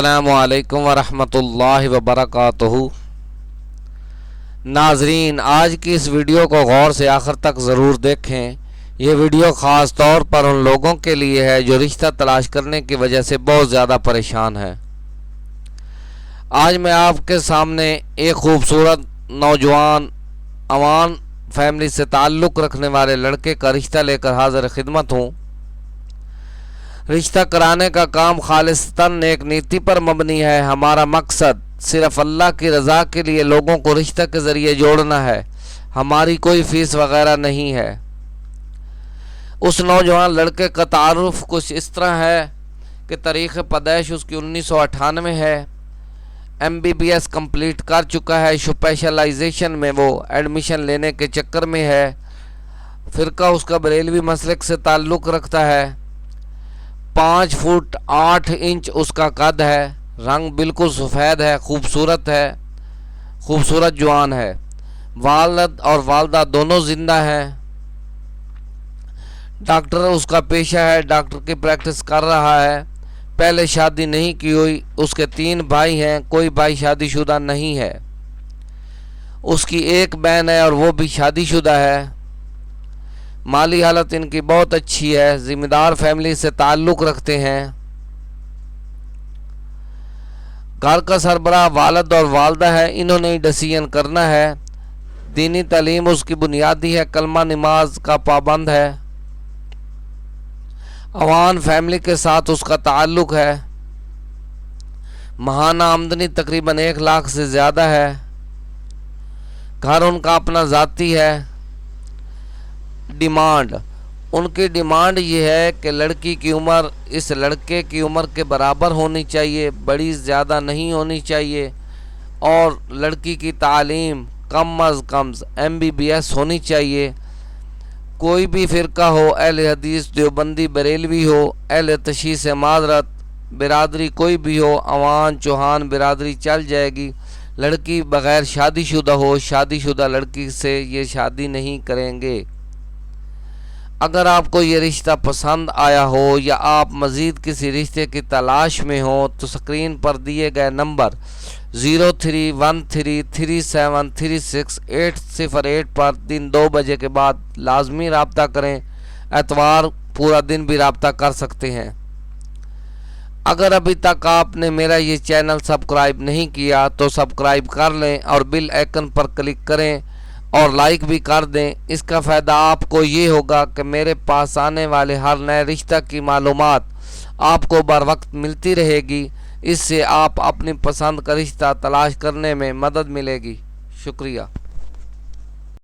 अल्लाम वरहमतुल्लाहि वबरकातुहू नाजरीन, आज की इस वीडियो को गौर से आखिर तक ज़रूर देखें। ये वीडियो ख़ास तौर पर उन लोगों के लिए है जो रिश्ता तलाश करने की वजह से बहुत ज़्यादा परेशान है। आज मैं आपके सामने एक खूबसूरत, नौजवान, अवान, फैमिली से ताल्लुक़ रखने वाले लड़के का रिश्ता लेकर हाजिर खिदमत हूँ। रिश्ता कराने का काम खालिस्तान एक नीति पर मबनी है। हमारा मकसद सिर्फ़ अल्लाह की रज़ा के लिए लोगों को रिश्ता के ज़रिए जोड़ना है। हमारी कोई फ़ीस वगैरह नहीं है। उस नौजवान लड़के का तारुफ कुछ इस तरह है कि तारीख़ पैदैश उसकी उन्नीस सौ अठानवे है। M B B S complete कर चुका है। स्पेशलाइजेशन में वो एडमिशन लेने के चक्कर में है। फ़िरका उसका बरेलवी मसलक से ताल्लुक़ रखता है। पाँच फुट आठ इंच उसका कद है। रंग बिल्कुल सफ़ेद है, खूबसूरत है, खूबसूरत जवान है। वालद और वालदा दोनों ज़िंदा हैं। डॉक्टर उसका पेशा है, डॉक्टर की प्रैक्टिस कर रहा है। पहले शादी नहीं की हुई, उसके तीन भाई हैं, कोई भाई शादीशुदा नहीं है। उसकी एक बहन है और वो भी शादीशुदा है। माली हालत इनकी बहुत अच्छी है, ज़िम्मेदार फैमिली से ताल्लुक़ रखते हैं। घर का सरबरा वालद और वालदा है, इन्होंने ही डिसीज़न करना है। दीनी तलीम उसकी बुनियादी है, कलमा नमाज़ का पाबंद है। अवान फैमिली के साथ उसका ताल्लुक़ है। महाना आमदनी तकरीबन एक लाख से ज़्यादा है। घर उनका अपना ज़ाती है। डिमांड। उनकी डिमांड ये है कि लड़की की उम्र, इस लड़के की उम्र के बराबर होनी चाहिए, बड़ी ज़्यादा नहीं होनी चाहिए, और लड़की की तालीम कम अज़ कम एम बी बी एस होनी चाहिए। कोई भी फ़िरका हो, अहल हदीस, देवबंदी, बरेलवी हो, अहल तशीस माजरत, बिरादरी कोई भी हो, अवान, चौहान, बिरादरी चल जाएगी। लड़की बग़ैर शादीशुदा हो, शादीशुदा लड़की से ये शादी नहीं करेंगे। अगर आपको ये रिश्ता पसंद आया हो या आप मज़ीद किसी रिश्ते की तलाश में हो तो स्क्रीन पर दिए गए number zero three one three three seven three six eight सिफर एट पर दिन दो बजे के बाद लाजमी रबता करें। एतवार पूरा दिन भी रबता कर सकते हैं। अगर अभी तक आपने मेरा ये चैनल सब्सक्राइब नहीं किया तो सब्सक्राइब कर लें और बिल आइकन पर क्लिक करें। और लाइक भी कर दें। इसका फ़ायदा आपको ये होगा कि मेरे पास आने वाले हर नए रिश्ता की मालूम आपको बर वक्त मिलती रहेगी। इससे आप अपनी पसंद का रिश्ता तलाश करने में मदद मिलेगी। शुक्रिया।